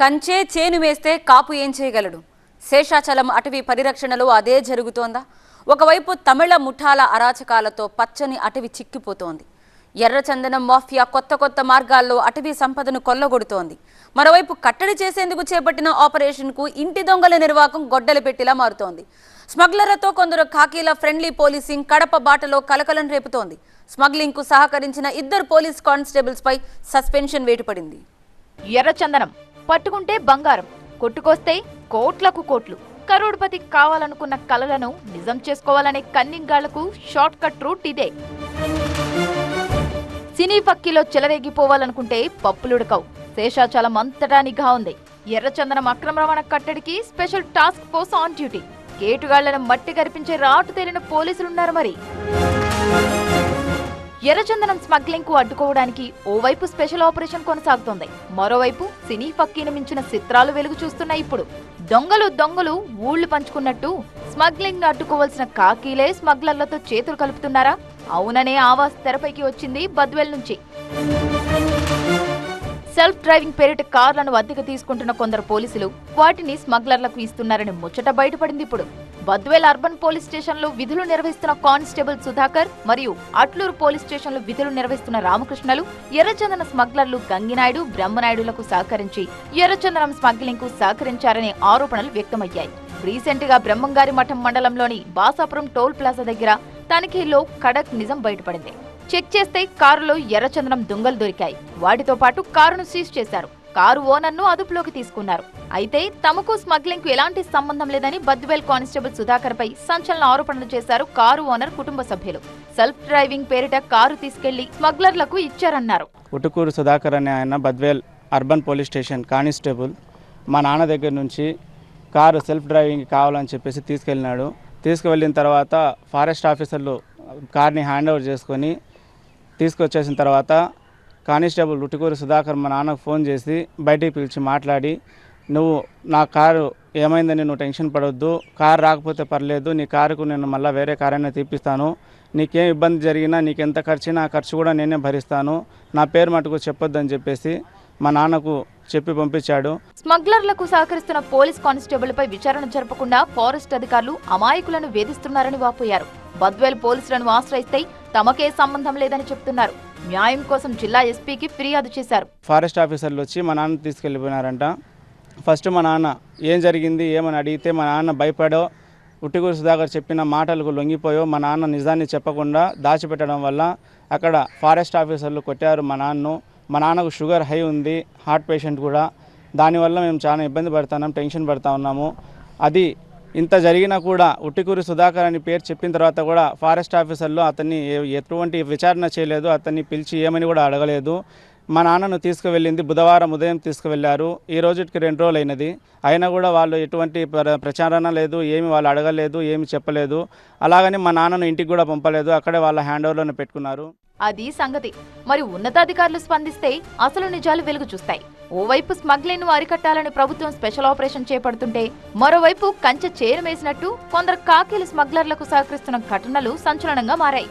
కంచే చేను వేస్తే కాపు ఏం చేయగలడు? శేషాచలం అటవీ పరిరక్షణలో అదే జరుగుతోందా? ఒకవైపు తమిళ ముఠాల అరాచకాలతో పచ్చని అటవీ చిక్కిపోతోంది. ఎర్రచందనం మాఫియా కొత్త కొత్త మార్గాల్లో అటవీ సంపదను కొల్లగొడుతోంది. మరోవైపు కట్టడి చేసేందుకు చేపట్టిన ఆపరేషన్కు ఇంటి దొంగల నిర్వాకం గొడ్డలు పెట్టిలా మారుతోంది. స్మగ్లర్లతో కొందరు ఖాకీల ఫ్రెండ్లీ పోలీసింగ్ కడప బాటలో కలకలం రేపుతోంది. స్మగ్లింగ్కు సహకరించిన ఇద్దరు పోలీస్ కానిస్టేబుల్స్పై సస్పెన్షన్ వేటుపడింది. ఎర్రచందనం పట్టుకుంటే బంగారం కొట్టుకొస్తే కోట్లకు కోట్లు. కరోడ్పతి కావాలనుకున్న కలలను నిజం చేసుకోవాలనే కన్నింగాళ్ళకు షార్ట్ కట్ రూట్ ఇదే. సినీ పక్కిలో చెలరేగిపోవాలనుకుంటే పప్పులుడకవు. శేషాచలం అంతటా నిఘా ఉంది. ఎర్రచందనం అక్రమ రవాణా కట్టడికి special task force on duty. కేటుగాళ్ళను మట్టి కరిపించే రాటు తేలిన పోలీసులున్నారు మరి. ఎర్రచందనం స్మగ్లింగ్కు అడ్డుకోవడానికి ఓవైపు స్పెషల్ ఆపరేషన్ కొనసాగుతోంది. మరోవైపు సినీ పక్కీని మించిన చిత్రాలు వెలుగు చూస్తున్నాయి ఇప్పుడు. దొంగలు దొంగలు ఊళ్ళు పంచుకున్నట్టు స్మగ్లింగ్ను అడ్డుకోవాల్సిన కాకీలే స్మగ్లర్లతో చేతులు కలుపుతున్నారా? అవుననే ఆవాస్ తెరపైకి వచ్చింది బద్వెల్ నుంచి. సెల్ఫ్ డ్రైవింగ్ పేరిట కార్లను అద్దెకు తీసుకుంటున్న కొందరు పోలీసులు వాటిని స్మగ్లర్లకు ఇస్తున్నారని ముచ్చట బయటపడింది ఇప్పుడు. బద్వేల్ అర్బన్ పోలీస్ స్టేషన్లో విధులు నిర్వహిస్తున్న కానిస్టేబుల్ సుధాకర్ మరియు అట్లూరు పోలీస్ స్టేషన్లో విధులు నిర్వహిస్తున్న రామకృష్ణలు ఎర్రచందన స్మగ్లర్లు గంగినాయుడు బ్రహ్మనాయుడులకు సహకరించి ఎర్రచందనం స్మగ్లింగ్కు సహకరించారనే ఆరోపణలు వ్యక్తమయ్యాయి. రీసెంట్గా బ్రహ్మంగారి మఠం మండలంలోని బాసాపురం టోల్ ప్లాజా దగ్గర తనిఖీలో కడక్ నిజం బయటపడింది. చెక్ చేస్తే కారులో ఎర్రచందనం దొంగలు దొరికాయి. వాటితో పాటు కారును సీజ్ చేశారు. కారు ఓనర్ను అదుపులోకి తీసుకున్నారు. అయితే తమకు స్మగ్లింగ్కు ఎలాంటి సంబంధం లేదని బద్వేల్ కానిస్టేబుల్ సుధాకర్ పై సంచలన ఆరోపణలు చేశారు కారు ఓనర్ కుటుంబ సభ్యులు. సెల్ఫ్ డ్రైవింగ్ పేరిట కారు తీసుకెళ్ళి స్మగ్లర్లకు ఇచ్చారన్నారు. ఉటుకూరు సుధాకర్ అనే ఆయన Badvel urban police station constable మా నాన్న దగ్గర నుంచి కారు సెల్ఫ్ డ్రైవింగ్ కావాలని చెప్పేసి తీసుకెళ్ళినాడు. తీసుకువెళ్ళిన తర్వాత ఫారెస్ట్ ఆఫీసర్లు కార్ని హ్యాండ్ ఓవర్ చేసుకొని తీసుకొచ్చేసిన తర్వాత కానిస్టేబుల్ ఉటుకూరు సుధాకర్ మా నాన్నకు ఫోన్ చేసి బయటికి పిలిచి మాట్లాడి నువ్వు నా కారు ఏమైందని నువ్వు టెన్షన్ పడవద్దు కారు రాకపోతే పర్లేదు నీ కారుకు నేను మళ్ళీ వేరే కారైనా తీపిస్తాను నీకేం ఇబ్బంది జరిగినా నీకు ఎంత ఖర్చు ఖర్చు కూడా నేనే భరిస్తాను నా పేరు మటుకు చెప్పొద్దని చెప్పేసి మా నాన్నకు చెప్పి పంపించాడు. స్మగ్లర్లకు సహకరిస్తున్న పోలీస్ కానిస్టేబుల్పై విచారణ జరపకుండా ఫారెస్ట్ అధికారులు అమాయకులను వేధిస్తున్నారని వాపోయారు. బద్వేల్ పోలీసులను ఆశ్రయిస్తే తమకే సంబంధం లేదని చెప్తున్నారు. న్యాయం కోసం జిల్లా ఎస్పీకి ఫిర్యాదు చేశారు. ఫారెస్ట్ ఆఫీసర్లు వచ్చి మా నాన్న తీసుకెళ్ళిపోయినారంట. ఫస్ట్ మా నాన్న ఏం జరిగింది? ఏమని అడిగితే మా నాన్న భయపడో ఉట్టిగూరు సుధాకర్ చెప్పిన మాటలకు లొంగిపోయో మా నాన్న నిజాన్ని చెప్పకుండా దాచిపెట్టడం వల్ల అక్కడ ఫారెస్ట్ ఆఫీసర్లు కొట్టారు మా నాన్నను. మా నాన్నకు షుగర్ హై ఉంది హార్ట్ పేషెంట్ కూడా. దానివల్ల మేము చాలా ఇబ్బంది పడుతున్నాం టెన్షన్ పడుతూ ఉన్నాము. అది ఇంత జరిగినా కూడా ఉట్టికూరి సుధాకర్ అని పేరు చెప్పిన తర్వాత కూడా ఫారెస్ట్ ఆఫీసర్లు అతన్ని ఏ- ఎటువంటి విచారణ చేయలేదు అతన్ని పిలిచి ఏమని కూడా అడగలేదు. మా నాన్నను తీసుకువెళ్ళింది బుధవారం ఉదయం తీసుకువెళ్ళారు. ఈ రోజుకి రెండు రోజులు అయినది అయినా కూడా వాళ్ళు ఎటువంటి ప్ర- ప్రచారణ లేదు ఏమి వాళ్ళు అడగలేదు ఏమి చెప్పలేదు. అలాగని మా నాన్నను ఇంటికి కూడా పంపలేదు అక్కడే వాళ్ళ హ్యాండ్ ఓవర్లోనే పెట్టుకున్నారు. అది సంగతి. మరి ఉన్నతాధికారులు స్పందిస్తే అసలు నిజాలు వెలుగు చూస్తాయి. ఓవైపు స్మగ్లింగ్ను అరికట్టాలని ప్రభుత్వం స్పెషల్ ఆపరేషన్ చేపడుతుంటే మరోవైపు కంచె చేరు వేసినట్టు కొందరు కాకీలు స్మగ్లర్లకు సహకరిస్తున్న ఘటనలు సంచలనంగా మారాయి.